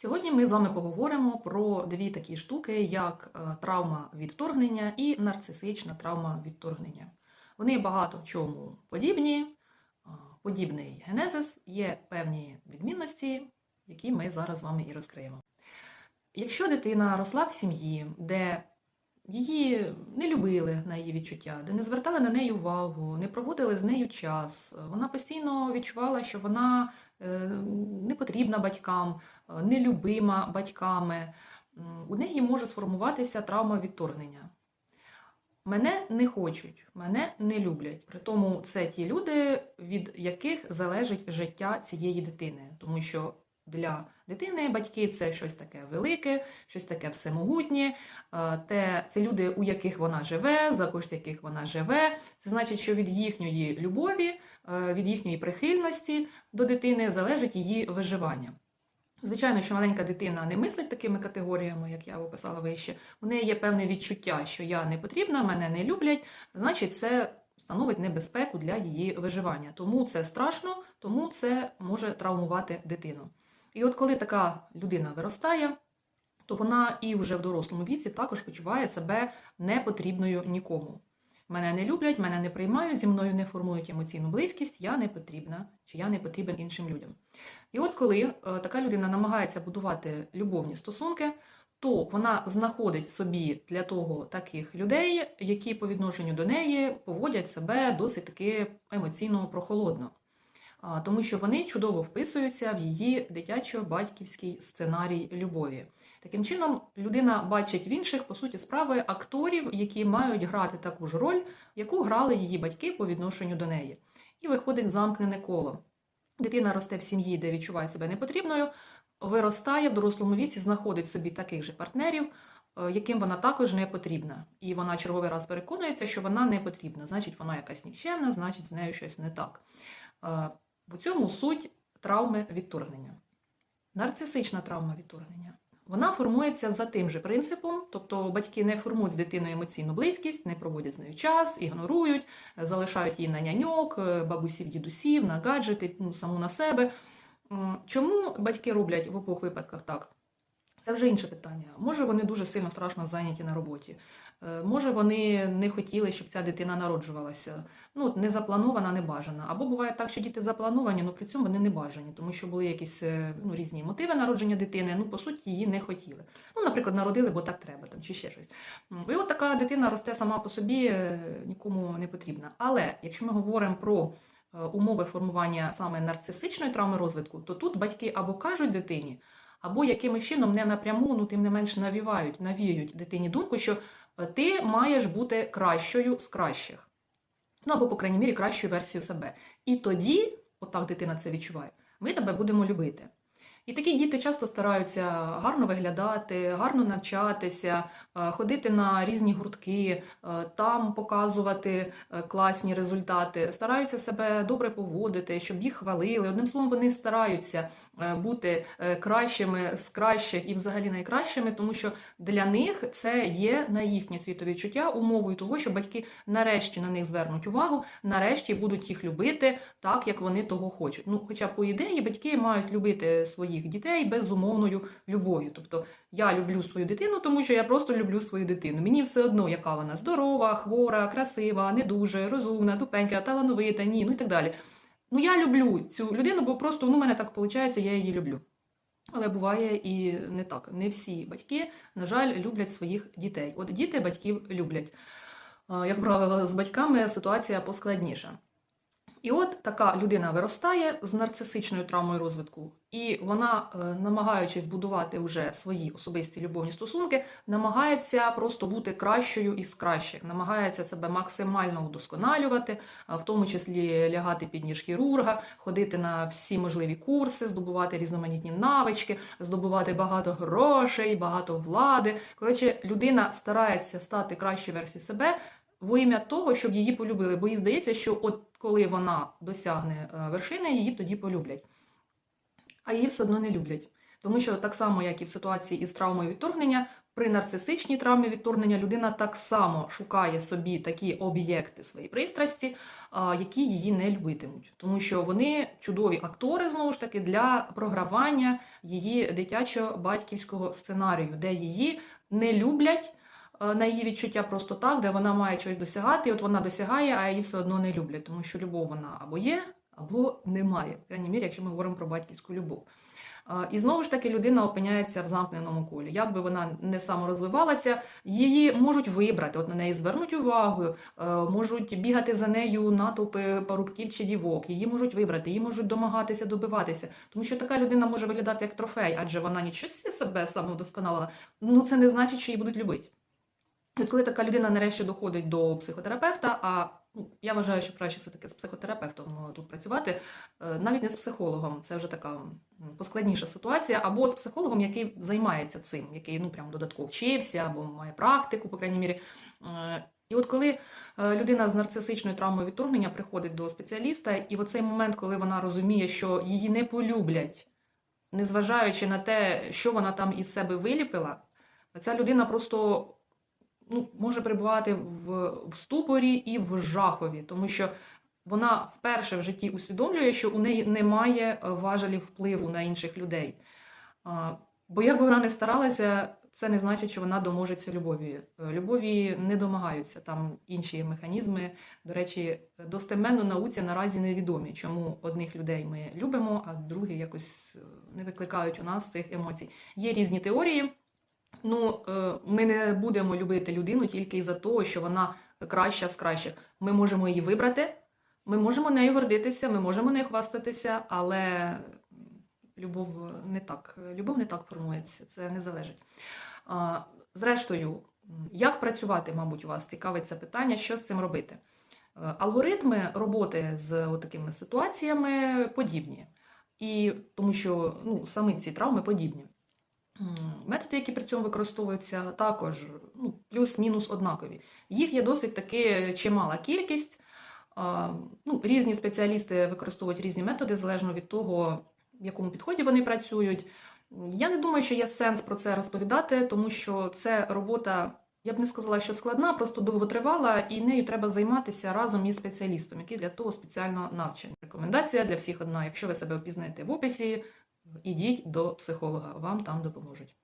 Сьогодні ми з вами поговоримо про дві такі штуки, як е, травма відторгнення і нарцисична травма відторгнення. Вони багато в чому подібні, е, подібний генезис, є певні відмінності, які ми зараз з вами і розкриємо. Якщо дитина росла в сім'ї, де її не любили на її відчуття, де не звертали на неї увагу, не проводили з нею час, вона постійно відчувала, що вона е, потрібна батькам, е, нелюбима батьками, у неї може сформуватися травма відторгнення. Мене не хочуть, мене не люблять. При тому це ті люди, від яких залежить життя цієї дитини, тому що для дитини батьки це щось таке велике, щось таке всемогутнє. е, Те, це люди, у яких вона живе, за кошт яких вона живе. Це значить, що від їхньої любові, е, від їхньої прихильності до дитини залежить її виживання. Звичайно, що маленька дитина не мислить такими категоріями, як я описала вище. У неї є певне відчуття, що я не потрібна, мене не люблять, значить, це становить небезпеку для її виживання. Тому це страшно, тому це може травмувати дитину. І от коли така людина виростає, то вона і вже в дорослому віці також почуває себе непотрібною нікому. Мене не люблять, мене не приймають, зі мною не формують емоційну близькість, я не потрібна, чи я не потрібен іншим людям. І от коли е, така людина намагається будувати любовні стосунки, то вона знаходить собі для того таких людей, які по відношенню до неї поводять себе досить таки емоційно прохолодно. Тому що вони чудово вписуються в її дитячо-батьківський сценарій любові. Таким чином, людина бачить в інших, по суті, справи акторів, які мають грати таку ж роль, яку грали її батьки по відношенню до неї. І виходить замкнене коло. Дитина росте в сім'ї, де відчуває себе непотрібною, виростає в дорослому віці, знаходить собі таких же партнерів, е, яким вона також не потрібна. І вона черговий раз переконується, що вона не потрібна, значить, вона якась нікчемна, значить, з нею щось не так. В цьому суть травми відторгнення. Нарцисична травма відторгнення. Вона формується за тим же принципом, тобто батьки не формують з дитиною емоційну близькість, не проводять з нею час, ігнорують, залишають її на няньок, е, бабусів, дідусів, на гаджети, ну, саму на себе. Чому батьки роблять в обох випадках так? Це вже інше питання. Може, вони дуже сильно страшно зайняті на роботі. Е, Може, вони не хотіли, щоб ця дитина народжувалася. Ну, не запланована, не бажана. Або буває так, що діти заплановані, але при цьому вони не бажані, тому що були якісь е, ну, різні мотиви народження дитини. Ну, по суті, її не хотіли. Ну, наприклад, народили, бо так треба, там, чи ще щось. І от така дитина росте сама по собі, е, нікому не потрібна. Але якщо ми говоримо про умови формування саме нарцисичної травми розвитку, то тут батьки або кажуть дитині, або якимось чином не напряму, ну тим не менш навівають, навіюють дитині думку, що е, ти маєш бути кращою з кращих. Ну або, по крайній мірі, кращою версією себе. І тоді, отак дитина це відчуває, ми тебе будемо любити. І такі діти часто стараються гарно виглядати, гарно навчатися, е, ходити на різні гуртки, е, там показувати класні результати, стараються себе добре поводити, щоб їх хвалили. Одним словом, вони стараються бути е, кращими з кращих і взагалі найкращими, тому що для них це є на їхнє світовідчуття умовою того, що батьки нарешті на них звернуть увагу, нарешті будуть їх любити так, як вони того хочуть. Ну, хоча, по ідеї, батьки мають любити своїх дітей безумовною любов'ю. Тобто я люблю свою дитину, тому що я просто люблю свою дитину. Мені все одно, яка вона здорова, хвора, красива, не дуже, розумна, тупенька, талановита, ні, ну і так далі. Ну, я люблю цю людину, бо просто ну, у мене так виходить, я її люблю. Але буває і не так. Не всі батьки, на жаль, люблять своїх дітей. От діти батьків люблять. Як правило, з батьками ситуація поскладніша. І от така людина виростає з нарцисичною травмою розвитку, і вона, е, намагаючись будувати вже свої особисті любовні стосунки, намагається просто бути кращою із кращих, намагається себе максимально удосконалювати, в тому числі лягати під ніж хірурга, ходити на всі можливі курси, здобувати різноманітні навички, здобувати багато грошей, багато влади. Коротше, людина старається стати кращою версією себе во ім'я того, щоб її полюбили, бо їй здається, що от коли вона досягне е, вершини, її тоді полюблять. А її все одно не люблять. Тому що так само, як і в ситуації із травмою відторгнення, при нарцисичній травмі відторгнення людина так само шукає собі такі об'єкти своєї пристрасті, які її не любитимуть, тому що вони чудові актори знову ж таки для програвання її дитячо-батьківського сценарію, де її не люблять. Е, На її відчуття просто так, де вона має щось досягати, і от вона досягає, а її все одно не люблять, тому що любов вона або є, або немає. В крайній мірі, якщо ми говоримо про батьківську любов. І знову ж таки людина опиняється в замкненому колі. Як би вона не саморозвивалася, її можуть вибрати, от на неї звернуть увагу, е, можуть бігати за нею натовпи парубків чи дівок, її можуть вибрати, її можуть домагатися, добиватися. Тому що така людина може виглядати як трофей, адже вона нічого себе самовдосконалила. Ну це не значить, що її будуть любити. От коли така людина нарешті доходить до психотерапевта, а ну, я вважаю, що краще все-таки з психотерапевтом е, тут працювати, е, навіть не з психологом, це вже така поскладніша ситуація, або з психологом, який займається цим, який ну прям додатково вчився, або має практику, по крайній мірі. Е, І от коли людина з нарцисичною травмою відторгнення приходить до спеціаліста, і в оцей момент, коли вона розуміє, що її не полюблять, незважаючи на те, що вона там із себе виліпила, ця людина просто ну, може перебувати в, в ступорі і в жахові, тому що вона вперше в житті усвідомлює, що у неї немає е, важелів впливу на інших людей. Бо як би вона не старалася, це не значить, що вона доможеться любові. Е, Любові не домагаються там інші механізми. До речі, достеменно науці наразі невідомі, чому одних людей ми любимо, а другі якось е, не викликають у нас цих емоцій. Є різні теорії. Ну, е, ми не будемо любити людину тільки із-за того, що вона краща з кращих. Ми можемо її вибрати, ми можемо нею гордитися, ми можемо нею хвастатися, але любов не так. Любов не так формується, це не залежить. Зрештою, як працювати, мабуть, у вас цікавить це питання, що з цим робити? Е, Алгоритми роботи з такими ситуаціями подібні. І тому що ну, саме ці травми подібні. Методи, які при цьому використовуються, також ну, плюс-мінус однакові. Їх є досить таки чимала кількість. Ну, різні спеціалісти використовують різні методи залежно від того, в якому підході вони працюють. Я не думаю, що є сенс про це розповідати, тому що це робота, я б не сказала, що складна, просто довготривала, і нею треба займатися разом із спеціалістом, який для того спеціально навчений. Рекомендація для всіх одна: якщо ви себе впізнаєте в описі, ідіть до психолога, вам там допоможуть.